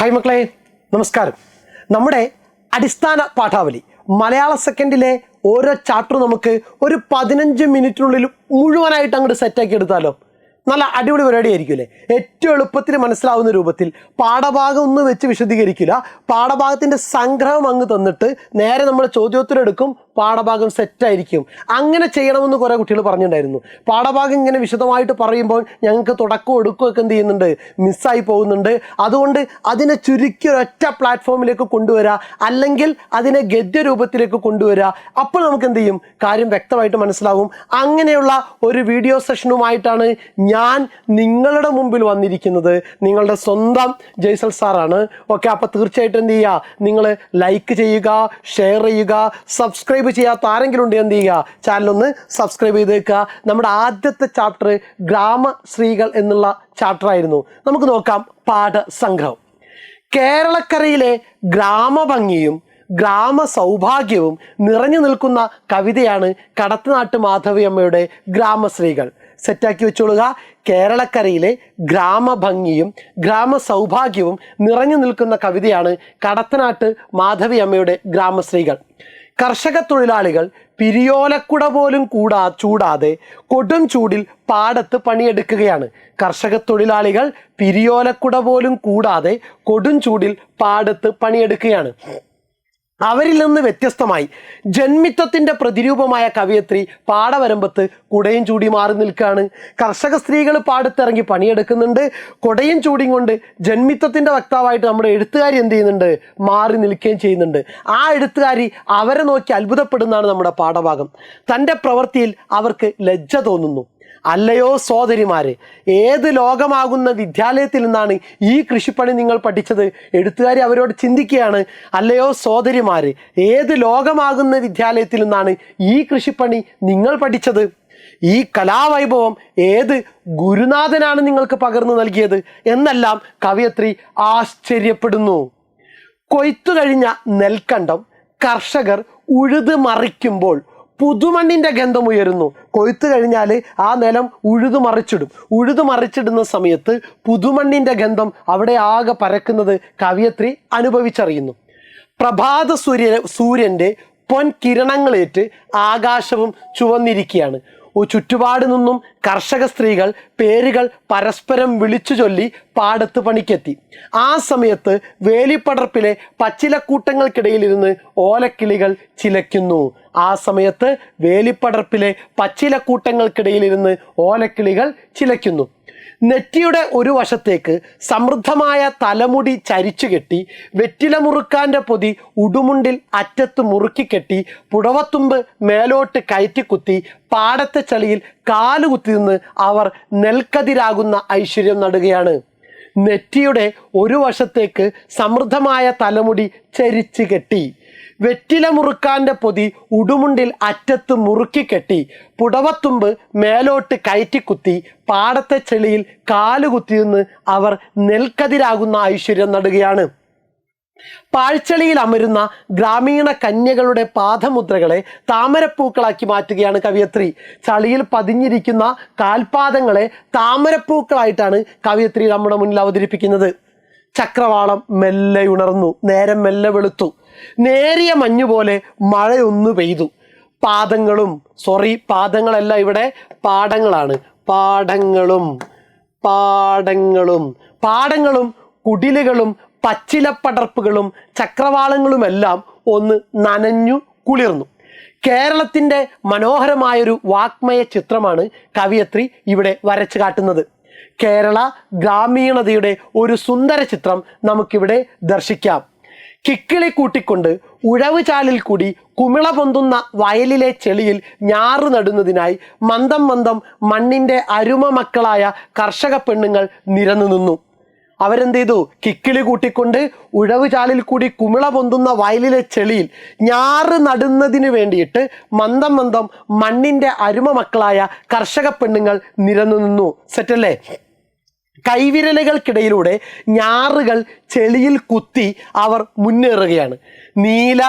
Hi മക്കളെ നമസ്കാരം. നമ്മുടെ അടിസ്ഥാന പാഠാവലി മലയാള സെക്കൻഡിലെ ഓരോ ചാപ്റ്റർ നമുക്ക് ഒരു പതിനഞ്ച് മിനിറ്റിനുള്ളിൽ മുഴുവനായിട്ട് അങ്ങോട്ട് സെറ്റാക്കി എടുത്താലോ? നല്ല അടിപൊളി പരിപാടി ആയിരിക്കുമല്ലേ ഏറ്റവും എളുപ്പത്തിൽ മനസ്സിലാവുന്ന രൂപത്തിൽ പാഠഭാഗം ഒന്നും വെച്ച് വിശദീകരിക്കില്ല. പാഠഭാഗത്തിന്റെ സംഗ്രഹം അങ്ങ് തന്നിട്ട് നേരെ നമ്മൾ ചോദ്യോത്തരം എടുക്കും പാഠഭാഗം സെറ്റായിരിക്കും അങ്ങനെ ചെയ്യണമെന്ന് കുറേ കുട്ടികൾ പറഞ്ഞിട്ടുണ്ടായിരുന്നു. പാഠഭാഗം ഇങ്ങനെ വിശദമായിട്ട് പറയുമ്പോൾ ഞങ്ങൾക്ക് തുടക്കം ഒടുക്കമൊക്കെ എന്ത് ചെയ്യുന്നുണ്ട്? മിസ്സായി പോകുന്നുണ്ട്. അതുകൊണ്ട് അതിനെ ചുരുക്കി ഒരൊറ്റ പ്ലാറ്റ്ഫോമിലേക്ക് കൊണ്ടുവരിക അല്ലെങ്കിൽ അതിനെ ഗദ്യ രൂപത്തിലേക്ക് കൊണ്ടുവരിക അപ്പോൾ നമുക്ക് എന്ത് ചെയ്യും? കാര്യം വ്യക്തമായിട്ട് മനസ്സിലാവും അങ്ങനെയുള്ള ഒരു വീഡിയോ സെഷനുമായിട്ടാണ് ഞാൻ നിങ്ങളുടെ മുമ്പിൽ വന്നിരിക്കുന്നത്. നിങ്ങളുടെ സ്വന്തം ജയ്സൽ സാറാണ്. ഓക്കെ അപ്പോൾ തീർച്ചയായിട്ടും എന്ത് ചെയ്യുക? നിങ്ങൾ ലൈക്ക് ചെയ്യുക ഷെയർ ചെയ്യുക സബ്സ്ക്രൈബ് ചെയ്യാത്ത ആരെങ്കിലും ഉണ്ട് എന്ത് ചെയ്യുക? ചാനലൊന്ന് സബ്സ്ക്രൈബ് ചെയ്തേക്കുക. നമ്മുടെ ആദ്യത്തെ ചാപ്റ്റർ ഗ്രാമശ്രീകൾ എന്നുള്ള ചാപ്റ്റർ ആയിരുന്നു. നമുക്ക് നോക്കാം പാഠസംഗ്രഹം. കേരളക്കരയിലെ ഗ്രാമഭംഗിയും ഗ്രാമ സൗഭാഗ്യവും നിറഞ്ഞു നിൽക്കുന്ന കവിതയാണ് കടത്തനാട്ട് മാധവിയമ്മയുടെ ഗ്രാമശ്രീകൾ സെറ്റാക്കി വെച്ചോളുക. കേരളക്കരയിലെ ഗ്രാമഭംഗിയും ഗ്രാമ സൗഭാഗ്യവും നിറഞ്ഞു നിൽക്കുന്ന കവിതയാണ് കടത്തനാട്ട് മാധവിയമ്മയുടെ ഗ്രാമശ്രീകൾ കർഷക തൊഴിലാളികൾ പിരിയോലക്കുട പോലും കൂടാ ചൂടാതെ കൊടും ചൂടിൽ പാടത്ത് പണിയെടുക്കുകയാണ്. കർഷക തൊഴിലാളികൾ പിരിയോലക്കുട പോലും കൂടാതെ കൊടും ചൂടിൽ പാടത്ത് പണിയെടുക്കുകയാണ്. അവരിൽ നിന്ന് വ്യത്യസ്തമായി ജന്മിത്വത്തിന്റെ പ്രതിരൂപമായ കവിയത്രി പാടവരമ്പത്ത് കുടയും ചൂടി മാറി നിൽക്കുകയാണ്. കർഷക സ്ത്രീകൾ പാടത്തിറങ്ങി പണിയെടുക്കുന്നുണ്ട്. കുടയും ചൂടിയും കൊണ്ട് ജന്മിത്വത്തിന്റെ വക്താവായിട്ട് നമ്മുടെ എഴുത്തുകാരി എന്ത് ചെയ്യുന്നുണ്ട്? മാറി നിൽക്കുകയും ചെയ്യുന്നുണ്ട്. ആ എഴുത്തുകാരി അവരെ നോക്കി അത്ഭുതപ്പെടുന്നതാണ് നമ്മുടെ പാഠഭാഗം. തന്റെ പ്രവൃത്തിയിൽ അവർക്ക് ലജ്ജ തോന്നുന്നു. അല്ലയോ സോദരിമാരെ ഏത് ലോകമാകുന്ന വിദ്യാലയത്തിൽ നിന്നാണ് ഈ കൃഷിപ്പണി നിങ്ങൾ പഠിച്ചത്? എഴുത്തുകാരി അവരോട് ചിന്തിക്കുകയാണ് അല്ലയോ സോദരിമാര് ഏത് ലോകമാകുന്ന വിദ്യാലയത്തിൽ നിന്നാണ് ഈ കൃഷിപ്പണി നിങ്ങൾ പഠിച്ചത്? ഈ കലാവൈഭവം ഏത് ഗുരുനാഥനാണ് നിങ്ങൾക്ക് പകർന്നു നൽകിയത്? എന്നെല്ലാം കവിയത്രി ആശ്ചര്യപ്പെടുന്നു. കൊയ്ത്തു കഴിഞ്ഞ നെൽക്കണ്ടം കർഷകർ ഉഴുത് മറിക്കുമ്പോൾ പുതുമണ്ണിന്റെ ഗന്ധം ഉയരുന്നു. കൊയ്ത്ത് കഴിഞ്ഞാൽ ആ നിലം ഉഴുതു മറിച്ചിടും. ഉഴുതു മറിച്ചിടുന്ന സമയത്ത് പുതുമണ്ണിന്റെ ഗന്ധം അവിടെ ആകെ പരക്കുന്നത് കവിയത്രി അനുഭവിച്ചറിയുന്നു. പ്രഭാത സൂര്യ സൂര്യന്റെ പൊൻ കിരണങ്ങളേറ്റ് ആകാശവും ചുവന്നിരിക്കുകയാണ്. ചുറ്റുപാട് നിന്നും കർഷക സ്ത്രീകൾ പേരുകൾ പരസ്പരം വിളിച്ചു ചൊല്ലി പാടത്ത് പണിക്കെത്തി. ആ സമയത്ത് വേലിപ്പടർപ്പിലെ പച്ചിലക്കൂട്ടങ്ങൾക്കിടയിലിരുന്ന് ഓലക്കിളികൾ ചിലയ്ക്കുന്നു. ആ സമയത്ത് വേലിപ്പടർപ്പിലെ പച്ചിലക്കൂട്ടങ്ങൾക്കിടയിലിരുന്ന് ഓലക്കിളികൾ ചിലയ്ക്കുന്നു. നെറ്റിയുടെ ഒരു വശത്തേക്ക് സമൃദ്ധമായ തലമുടി ചരിച്ചു കെട്ടി വെറ്റില മുറുക്കാന്റെ പൊതി ഉടുമുണ്ടിൽ അറ്റത്ത് മുറുക്കിക്കെട്ടി പുടവത്തുമ്പ് മേലോട്ട് കയറ്റിക്കുത്തി പാടത്തെ ചളിയിൽ കാലുകുത്തി നിന്ന് അവർ നെൽക്കതിരാകുന്ന ഐശ്വര്യം നടുകയാണ്. നെറ്റിയുടെ ഒരു വശത്തേക്ക് സമൃദ്ധമായ തലമുടി ചരിച്ചു കെട്ടി. വെറ്റില മുറുക്കാന്റെ പൊതി ഉടുമുണ്ടിൽ അറ്റത്ത് മുറുക്കി കെട്ടി പുടവത്തുമ്പ് മേലോട്ട് കയറ്റിക്കുത്തി പാടത്തെ ചെളിയിൽ കാലുകുത്തിയെന്ന് അവർ നെൽക്കതിരാകുന്ന ഐശ്വര്യം നടുകയാണ്. പാഴ്ചളിയിൽ അമരുന്ന ഗ്രാമീണ കന്യകളുടെ പാദമുദ്രകളെ താമരപ്പൂക്കളാക്കി മാറ്റുകയാണ് കവിയത്രി. ചളിയിൽ പതിഞ്ഞിരിക്കുന്ന കാൽപാദങ്ങളെ താമരപ്പൂക്കളായിട്ടാണ് കവിയത്രി നമ്മുടെ മുന്നിൽ അവതരിപ്പിക്കുന്നത്. ചക്രവാളം മെല്ലെ ഉണർന്നു നേരം മെല്ലെ വെളുത്തു. നേരിയ മഞ്ഞു പോലെ മഴയൊന്നു പെയ്തു. പാദങ്ങളും സോറി പാദങ്ങളല്ല ഇവിടെ പാടങ്ങളാണ്. പാടങ്ങളും പാടങ്ങളും. പാടങ്ങളും കുടിലുകളും പച്ചിലപ്പടർപ്പുകളും ചക്രവാളങ്ങളുമെല്ലാം ഒന്ന് നനഞ്ഞു കുളിർന്നു. കേരളത്തിന്റെ മനോഹരമായൊരു വാക്മയ ചിത്രമാണ് കവിയത്രി ഇവിടെ വരച്ചു കാട്ടുന്നത്. കേരള ഗ്രാമീണതയുടെ ഒരു സുന്ദര ചിത്രം നമുക്കിവിടെ ദർശിക്കാം. കിക്കിളി കൂട്ടിക്കൊണ്ട് ഉഴവ് ചാലിൽ കൂടി കുമിള പൊന്തുന്ന വയലിലെ ചെളിയിൽ ഞാറ് നടുന്നതിനായി മന്ദം മന്ദം മണ്ണിന്റെ അരുമ മക്കളായ കർഷക പെണ്ണുങ്ങൾ നിരന്നു നിന്നു. അവരെന്ത് ചെയ്തു? കിക്കിളി കൂട്ടിക്കൊണ്ട് ഉഴവ് ചാലിൽ കൂടി കുമിള പൊന്തുന്ന വയലിലെ ചെളിയിൽ ഞാറ് നടുന്നതിന് വേണ്ടിയിട്ട് മന്ദം മന്ദം മണ്ണിന്റെ അരുമ മക്കളായ കർഷക പെണ്ണുങ്ങൾ നിരന്നു നിന്നു. സെറ്റല്ലേ? കൈവിരലുകൾക്കിടയിലൂടെ ഞാറുകൾ ചെളിയിൽ കുത്തി അവർ മുന്നേറുകയാണ്. നീല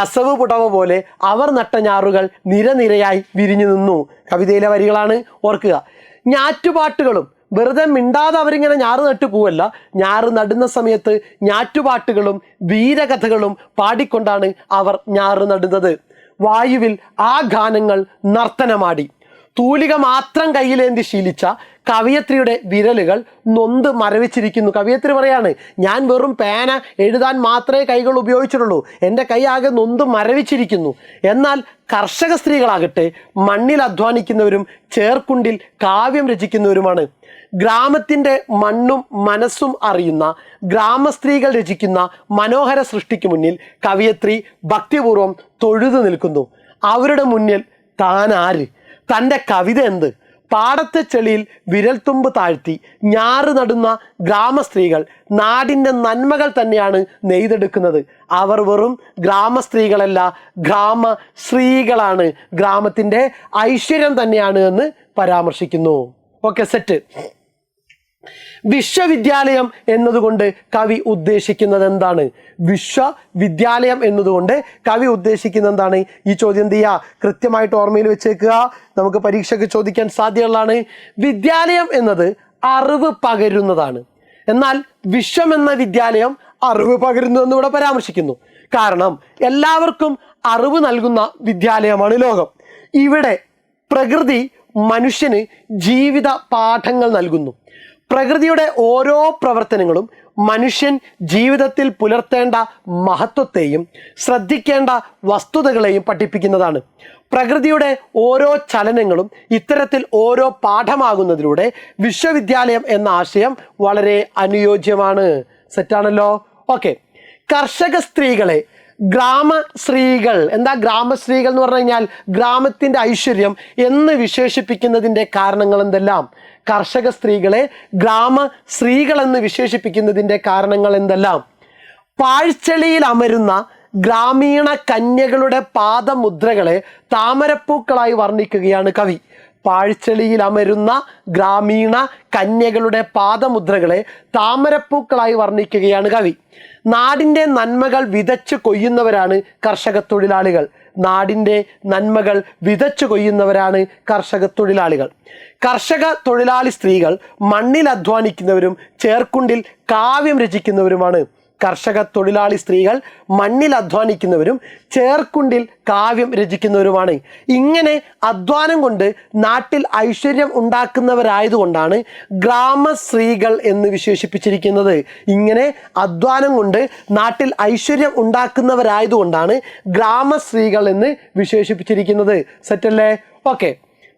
കസവ് പുടവ പോലെ അവർ നട്ട ഞാറുകൾ നിരനിരയായി വിരിഞ്ഞു നിന്നു. കവിതയിലെ വരികളാണ് ഓർക്കുക. ഞാറ്റുപാട്ടുകളും വെറുതെ മിണ്ടാതെ അവരിങ്ങനെ ഞാറ് നട്ടു പോവല്ല. ഞാറ് നടുന്ന സമയത്ത് ഞാറ്റുപാട്ടുകളും വീരകഥകളും പാടിക്കൊണ്ടാണ് അവർ ഞാറ് നടുന്നത്. വായുവിൽ ആ ഗാനങ്ങൾ നർത്തനമാടി. തൂലിക മാത്രം കയ്യിലേന്തി ശീലിച്ച കവിയത്രിയുടെ വിരലുകൾ നൊന്ത് മരവിച്ചിരിക്കുന്നു. കവിയത്രി പറയാണ് ഞാൻ വെറും പേന എഴുതാൻ മാത്രമേ കൈകൾ ഉപയോഗിച്ചിട്ടുള്ളൂ. എന്റെ കൈ ആകെ നൊന്ത് മരവിച്ചിരിക്കുന്നു. എന്നാൽ കർഷക സ്ത്രീകളാകട്ടെ മണ്ണിൽ അധ്വാനിക്കുന്നവരും ചേർക്കുണ്ടിൽ കാവ്യം രചിക്കുന്നവരുമാണ്. ഗ്രാമത്തിന്റെ മണ്ണും മനസ്സും അറിയുന്ന ഗ്രാമസ്ത്രീകൾ രചിക്കുന്ന മനോഹര സൃഷ്ടിക്ക് മുന്നിൽ കവിയത്രി ഭക്തിപൂർവം തൊഴുതു നിൽക്കുന്നു. അവരുടെ മുന്നിൽ താനാര് തന്റെ കവിത എന്ത്? പാടത്തെ ചെളിയിൽ വിരൽത്തുമ്പ് താഴ്ത്തി ഞാറ് നടുന്ന ഗ്രാമസ്ത്രീകൾ നാടിന്റെ നന്മകൾ തന്നെയാണ് നെയ്തെടുക്കുന്നത്. അവർ വെറും ഗ്രാമസ്ത്രീകളല്ല ഗ്രാമ സ്ത്രീകളാണ് ഗ്രാമത്തിന്റെ ഐശ്വര്യം തന്നെയാണ് എന്ന് പരാമർശിക്കുന്നു. ഓക്കെ സെറ്റ് വിശ്വവിദ്യാലയം എന്നതുകൊണ്ട് കവി ഉദ്ദേശിക്കുന്നത് എന്താണ് വിശ്വവിദ്യാലയം എന്നതുകൊണ്ട് കവി ഉദ്ദേശിക്കുന്നത് എന്താണ് ഈ ചോദ്യം എന്ത് ചെയ്യുക കൃത്യമായിട്ട് ഓർമ്മയിൽ വെച്ചേക്കുക. നമുക്ക് പരീക്ഷയ്ക്ക് ചോദിക്കാൻ സാധ്യതയുള്ളതാണ്. വിദ്യാലയം എന്നത് അറിവ് പകരുന്നതാണ്. എന്നാൽ വിശ്വം എന്ന വിദ്യാലയം അറിവ് പകരുന്നു എന്ന് ഇവിടെ പരാമർശിക്കുന്നു. കാരണം എല്ലാവർക്കും അറിവ് നൽകുന്ന വിദ്യാലയമാണ് ലോകം. ഇവിടെ പ്രകൃതി മനുഷ്യന് ജീവിത പാഠങ്ങൾ നൽകുന്നു. പ്രകൃതിയുടെ ഓരോ പ്രവർത്തനങ്ങളും മനുഷ്യൻ ജീവിതത്തിൽ പുലർത്തേണ്ട മഹത്വത്തെയും ശ്രദ്ധിക്കേണ്ട വസ്തുതകളെയും പഠിപ്പിക്കുന്നതാണ്. പ്രകൃതിയുടെ ഓരോ ചലനങ്ങളും ഇത്തരത്തിൽ ഓരോ പാഠമാകുന്നതിലൂടെ വിശ്വവിദ്യാലയം എന്ന ആശയം വളരെ അനുയോജ്യമാണ്. സെറ്റാണല്ലോ ഓക്കെ കർഷക സ്ത്രീകളെ ഗ്രാമ സ്ത്രീകൾ എന്താ ഗ്രാമ സ്ത്രീകൾ എന്ന് പറഞ്ഞു കഴിഞ്ഞാൽ ഗ്രാമത്തിന്റെ ഐശ്വര്യം എന്ന് വിശേഷിപ്പിക്കുന്നതിന്റെ കാരണങ്ങൾ എന്തെല്ലാം? കർഷക സ്ത്രീകളെ ഗ്രാമ സ്ത്രീകൾ എന്ന് വിശേഷിപ്പിക്കുന്നതിന്റെ കാരണങ്ങൾ എന്തെല്ലാം? പാഴ്ചെളിയിൽ അമരുന്ന ഗ്രാമീണ കന്യകളുടെ പാദമുദ്രകളെ താമരപ്പൂക്കളായി വർണിക്കുകയാണ് കവി. പാഴ്ചെളിയിൽ അമരുന്ന ഗ്രാമീണ കന്യകളുടെ പാദമുദ്രകളെ താമരപ്പൂക്കളായി വർണിക്കുകയാണ് കവി. നാടിന്റെ നന്മകൾ വിതച്ച് കൊയ്യുന്നവരാണ് കർഷക തൊഴിലാളികൾ. നാടിന്റെ നന്മകൾ വിതച്ചു കൊയ്യുന്നവരാണ് കർഷക തൊഴിലാളികൾ. കർഷക തൊഴിലാളി സ്ത്രീകൾ മണ്ണിൽ അധ്വാനിക്കുന്നവരും ചേർക്കുണ്ടിൽ കാവ്യം രചിക്കുന്നവരുമാണ്. കർഷക തൊഴിലാളി സ്ത്രീകൾ മണ്ണിൽ അധ്വാനിക്കുന്നവരും ചേർക്കുണ്ടിൽ കാവ്യം രചിക്കുന്നവരുമാണ്. ഇങ്ങനെ അധ്വാനം കൊണ്ട് നാട്ടിൽ ഐശ്വര്യം ഉണ്ടാക്കുന്നവരായതുകൊണ്ടാണ് ഗ്രാമസ്ത്രീകൾ എന്ന് വിശേഷിപ്പിച്ചിരിക്കുന്നത്. ഇങ്ങനെ അധ്വാനം കൊണ്ട് നാട്ടിൽ ഐശ്വര്യം ഉണ്ടാക്കുന്നവരായതുകൊണ്ടാണ് ഗ്രാമസ്ത്രീകൾ എന്ന് വിശേഷിപ്പിച്ചിരിക്കുന്നത്. സെറ്റല്ലേ? ഓക്കെ.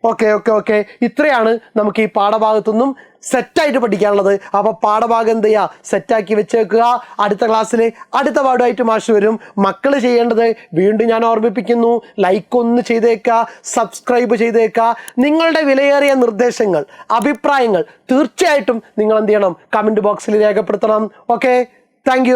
Okay okay okay. ഇത്രയാണ് നമുക്ക് ഈ പാഠഭാഗത്തുനിന്നും സെറ്റായിട്ട് പഠിക്കാനുള്ളത്. അപ്പോൾ പാഠഭാഗം എന്ത് ചെയ്യുക സെറ്റാക്കി വെച്ചേക്കുക. അടുത്ത ക്ലാസ്സിൽ അടുത്ത പാഠമായിട്ട് മാഷ് വരും. മക്കൾ ചെയ്യേണ്ടത് വീണ്ടും ഞാൻ ഓർമ്മിപ്പിക്കുന്നു. ലൈക്ക് ഒന്ന് ചെയ്തേക്കുക. സബ്സ്ക്രൈബ് ചെയ്തേക്കുക. നിങ്ങളുടെ വിലയേറിയ നിർദ്ദേശങ്ങൾ അഭിപ്രായങ്ങൾ തീർച്ചയായിട്ടും നിങ്ങൾ എന്ത് ചെയ്യണം? കമന്റ് ബോക്സിൽ രേഖപ്പെടുത്തണം. Okay thank